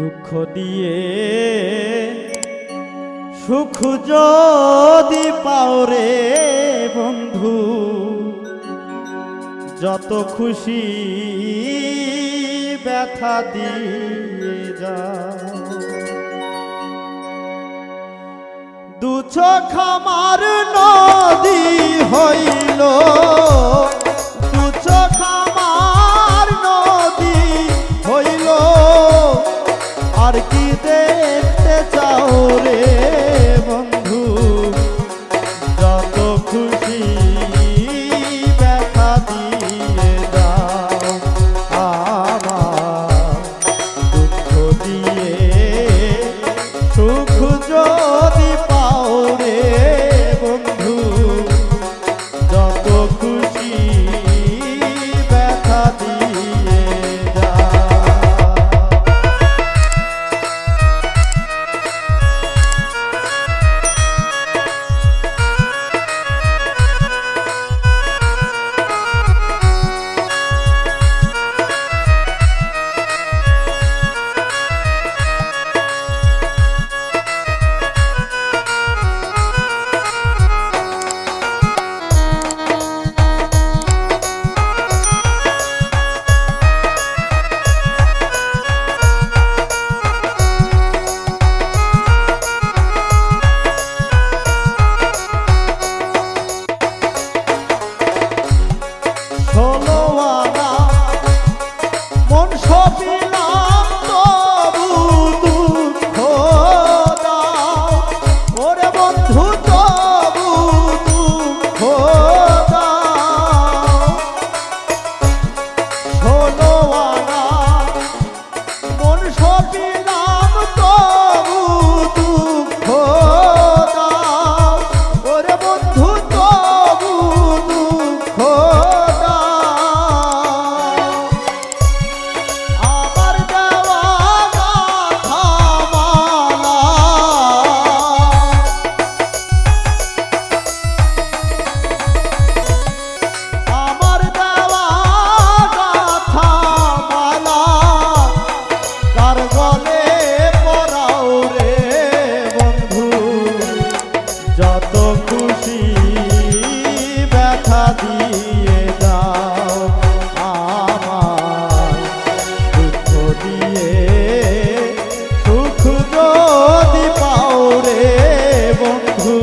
দুঃখ দিয়ে। সুখ যদি পাও রে বন্ধু, যত খুশি ব্যথা দিয়ে যা। দু চোখ আমার নদী হইল আর কি দেখতে চাও রে বন্ধু? যত খুশি ব্যথা দিয়ে দাও আমার দুঃখ দিয়ে, সুখ যদি পাও রে বন্ধু, যত খুশি বাবা প্রতি ব্যথা দিয়ে দাও আমার দুঃখ দিয়ে সুখ যদি পাও রে বন্ধু